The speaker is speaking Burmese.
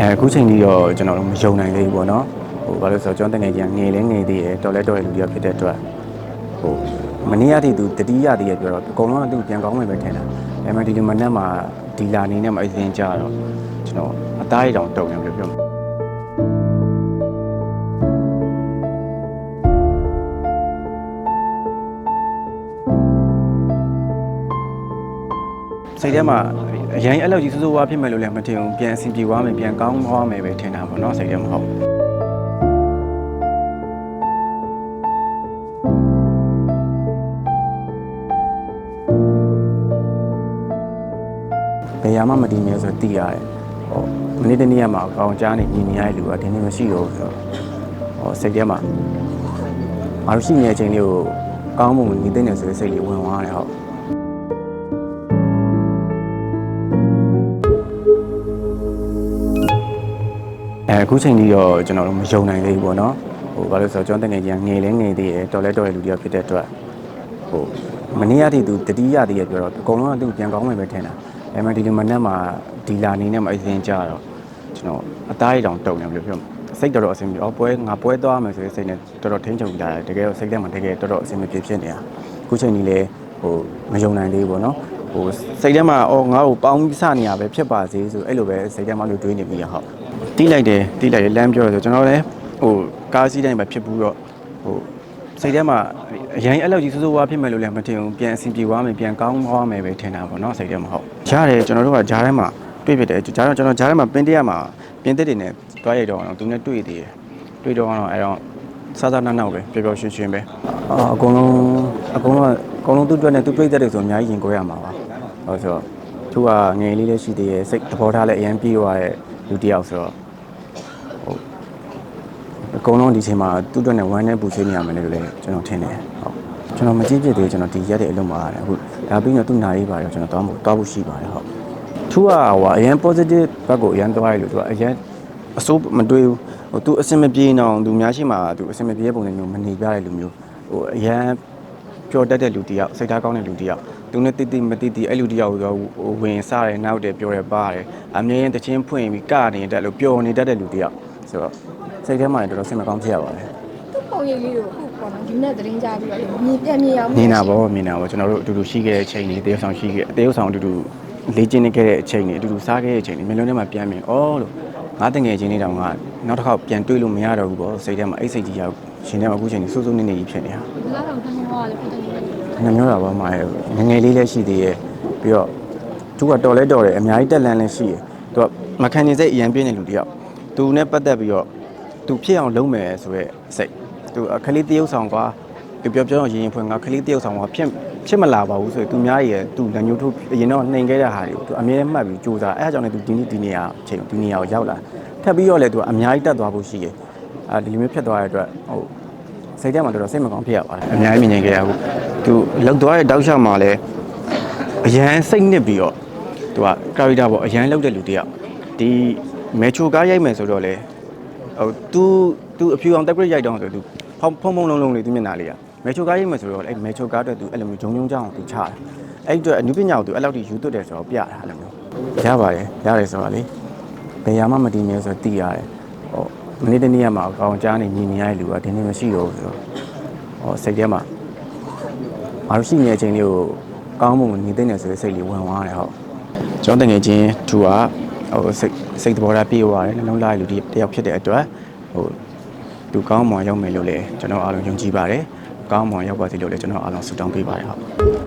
အဲအခုချိန်ကြီးတော့ကျွန်တော်တို့မယုံနိုင်သေးဘူးပေါ့နော်ဟိုဘာလို့လဲဆိုတော့ကျွန်တော်တကယ်ကြီးငယ်လဲငယ်သေးတယ်တော်လဲတော်ရလူတယောက်ဖြစ်တဲ့အတွက်ဟိုမနေ့ကတည်းကသူတတိယတည်းရပြောတော့အကုန်လုံးကသူပြန်ကောင်းမယ်ပဲထင်တာဒါပေမဲ့ဒီလိုမနေ့မှဒီလာနေနဲ့မှအရင်ကြတော့ကျွန်တော်အသားရည်တောင်တုံနေပြောပြော စိတ်ထဲမှာအရင်အဲ့လိုကြီးစိုးစိုးဝါးဖြစ်မယ်လို့လည်းမထင်ဘူးပြန်အဆင်ပြေသွားမယ်ပြန်ကောင်းသွားမယ်ပဲထင်တာပေါ့နော်စိတ်ထဲမှာဟုတ်ဘယ်ရမှမတည်မြဲဆိုသိရတယ်ဟောမနေ့တနေ့ကမှအကောင်ကြားနေညီနေရတဲ့လူကဒီနေ့မရှိတော့ဘူးဆိုတော့ဟောစိတ်ထဲမှာမလို့ရှိနေတဲ့အချိန်လေးကိုကောင်းမှုမညီသိနေဆိုတဲ့စိတ်လေးဝင်သွားတယ်ဟုတ် အဲအခုချိန်ကြီးတော့ကျွန်တော်တို့မယုံနိုင်သေးဘူးပေါ့နော်ဟိုဘာလို့လဲဆိုတော့ကျွန်တော်တကယ်ကြီးငယ်လဲငယ်သေးတယ်တော်လဲတော်ရလူတယောက်ဖြစ်တဲ့အတွက်ဟိုမနေ့ကတည်းကသူတတိယတည်းရပြောတော့အကုန်လုံးကသူပြန်ကောင်းမယ်ပဲထင်တာဒါပေမဲ့ဒီလိုမနေ့မှဒီလာနေနဲ့မှအရင်ကြတော့ကျွန်တော်အသားရည်တောင်တုံနေပြောပြောစိတ်တော်တော်အဆင်ပြေအော်ပွဲငါပွဲသွားမယ်ဆိုတဲ့စိတ်နဲ့တော်တော်ထိန်းချုပ်ကြတယ်တကယ်တော့စိတ်ထဲမှာတကယ်တော်တော်အဆင်မပြေဖြစ်နေတာအခုချိန်ကြီးလဲဟိုမယုံနိုင်သေးဘူးပေါ့နော်ဟိုစိတ်ထဲမှာအော်ငါ့ကိုပေါင်းပြီးစနေရပဲဖြစ်ပါစေဆိုအဲ့လိုပဲစိတ်ထဲမှာလို့တွေးနေမိရဟုတ် တီးလိုက်တယ်တီးလိုက်တယ်လမ်းပြောရဆိုကျွန်တော်လည်းဟိုကားစီးတိုင်းပဲဖြစ်ဘူးတော့ဟိုစိတ်ထဲမှာအရင်အဲ့လိုကြီးစိုးစိုးဝါးဖြစ်မယ်လို့လည်းမထင်ဘူးပြန်အဆင်ပြေသွားမယ်ပြန်ကောင်းသွားမယ်ပဲထင်တာပေါ့နော်စိတ်ထဲမှာဟုတ်ရတယ်ကျွန်တော်တို့ကဂျားထဲမှာတွေ့ဖြစ်တယ်ဂျားတော့ကျွန်တော်ဂျားထဲမှာပင်းတရမှာပင်းတက်တွေနဲ့တွားရိုက်တော့အောင်သူနဲ့တွေ့သေးတယ်တွေ့တော့အောင်အဲ့တော့စားစားနောက်နောက်ပဲပျော်ပျော်ရွှင်ရွှင်ပဲအာအကုန်လုံးအကုန်လုံးကအကုန်လုံးသူ့အတွက်နဲ့သူ့ပြိသက်တွေဆိုအများကြီးရင်ကိုရမှာပါဟုတ်ဆိုတော့သူကငယ်လေးလေးရှိသေးရဲ့စိတ်သဘောထားလည်းအရင်ပြေးသွားတဲ့လူတစ်ယောက်ဆိုတော့ အကုန်လုံးဒီချိန်မှာသူ့အတွက်နဲ့ဝမ်းနဲ့ပူဆွေးနေရမယ်လို့လည်းကျွန်တော်ထင်တယ်ဟုတ်ကျွန်တော်မကြည့်ဖြစ်သေးဘူးကျွန်တော်ဒီရက်တဲ့အလုပ်မှာရတယ်အခုဒါပြီးတော့သူ့နာရေးပါတယ်ကျွန်တော်တောင်းဖို့တောင်းဖို့ရှိပါတယ်ဟုတ်သူကဟိုအရင် positive ဘက်ကိုအရင်သွားရလို့သူကအရင်အစိုးမတွေးဘူးဟိုသူအစင်မပြေအောင်သူများရှိမှာသူအစင်မပြေပုံစံမျိုးမနေပြတဲ့လူမျိုးဟိုအရင်ပျော်တတ်တဲ့လူတစ်ယောက်စိတ်ထားကောင်းတဲ့လူတစ်ယောက်သူနဲ့တိတိမတိတိအဲ့လူတစ်ယောက်ဆိုဟိုဝင်စားတယ်နောက်တယ်ပြောတယ်ပါတယ်အမြဲတမ်းတချင်းဖွင့်ပြီးကနေတတ်လို့ပျော်နေတတ်တဲ့လူတစ်ယောက် ဆိုတော့စိတ်ထဲမှာလည်းတော်တော်စိတ်မကောင်းဖြစ်ရပါတယ်သူ့ပုံရိပ်လေးကိုဟုတ်ပေါ့နော်ဒီနေ့သတင်းကြပြီးတော့လေမြင်ပြန်မြင်အောင်မြင်တာပေါ့မြင်တာပေါ့ကျွန်တော်တို့အတူတူရှိခဲ့တဲ့အချိန်တွေတရုပ်ဆောင်ရှိခဲ့အတရုပ်ဆောင်အတူတူလေ့ကျင့်နေခဲ့တဲ့အချိန်တွေအတူတူစားခဲ့တဲ့အချိန်တွေမျိုးလုံးထဲမှာပြန်မြင်ဩလို့ငါတငယ်ချင်းလေးတောင်ကနောက်တစ်ခေါက်ပြန်တွေ့လို့မရတော့ဘူးပေါ့စိတ်ထဲမှာအိတ်စိတ်ကြီးရောက်ရှင်ထဲမှာအခုချိန်ကြီးစိုးစိုးနေနေကြီးဖြစ်နေတာဒီလောက်တော့တမောကလည်းဖြစ်တယ်လို့နှမျိုးတာပါမှာငငယ်လေးလည်းရှိသေးရဲ့ပြီးတော့သူကတော်လဲတော်တယ်အများကြီးတက်လန်းလည်းရှိရယ်သူကမခံနေစိတ်အရင်ပြင်းနေလူတယောက် သူနဲ့ပတ်သက်ပြီးတော့သူဖြစ်အောင်လုပ်မယ်ဆိုရက်စိတ်သူအခလေးတရုပ်ဆောင်ကွာပြောပြောပြောရင်ရင်ဖွင့်ငါခလေးတရုပ်ဆောင်ကွာဖြစ်ဖြစ်မလာပါဘူးဆိုရင်သူများရဲ့သူလက်ညှိုးထိုးအရင်တော့နှိမ်ခဲ့တဲ့ဟာတွေကိုသူအမြဲမှတ်ပြီးစူးစမ်းအဲအကြောင်းနဲ့သူဒီနေ့ဒီနေရာချိန်ဒီနေရာကိုရောက်လာထပ်ပြီးတော့လည်းသူကအများကြီးတက်သွားဖို့ရှိရယ်အဲဒီလိုမျိုးဖြစ်သွားတဲ့အတွက်ဟိုစိတ်ထဲမှာတော်တော်စိတ်မကောင်းဖြစ်ရပါတယ်အများကြီးမြင်နေကြရဘူးသူလောက်သွားတဲ့တောက်လျှောက်မှာလည်းအရန်စိတ်နစ်ပြီးတော့သူကကာရီတာပေါ့အရန်လောက်တဲ့လူတယောက်ဒီ မဲချိုကားရိုက်မယ်ဆိုတော့လေဟို तू तू အဖြူအောင်တက်ဂရိတ်ရိုက်တော့ဆိုသူဖုံဖုံဖုံလုံးလုံးလေးသူမျက်နှာလေးကမဲချိုကားရိုက်မယ်ဆိုတော့အဲ့မဲချိုကားအတွက် तू အဲ့လိုမျိုးဂျုံဂျုံကြောင်းသူချတာအဲ့အတွက်အနုပညာကို तू အဲ့လောက်ထိယူသွတ်တယ်ဆိုတော့ပြတာအဲ့လိုမျိုးရပါတယ်ရတယ်ဆိုတာလေဘယ်ရမှမတည်မြဲဆိုတော့သိရတယ်ဟိုမနေ့တနေ့ကမှအကောင်ကြားနေညီနေရတဲ့လူကဒီနေ့မရှိတော့ဘူးဆိုတော့ ဟောစိတ်ထဲမှာမလို့ရှိနေတဲ့အချိန်လေးကိုကောင်းမှုညီသိနေဆိုတဲ့စိတ်လေးဝင်သွားတယ်ဟုတ်ကျွန်တော်တကယ်ချင်းသူက ဟိုစိတ်စိတ်သဘောထားပြေးသွားတယ်နှလုံးသားလူတယောက်ဖြစ်တဲ့အတွက်ဟိုသူကောင်းမွန်ရောက်မယ်လို့လည်းကျွန်တော်အားလုံးယုံကြည်ပါတယ်ကောင်းမွန်ရောက်ပါစေလို့လည်းကျွန်တော်အားလုံးဆုတောင်းပေးပါတယ်ဟုတ်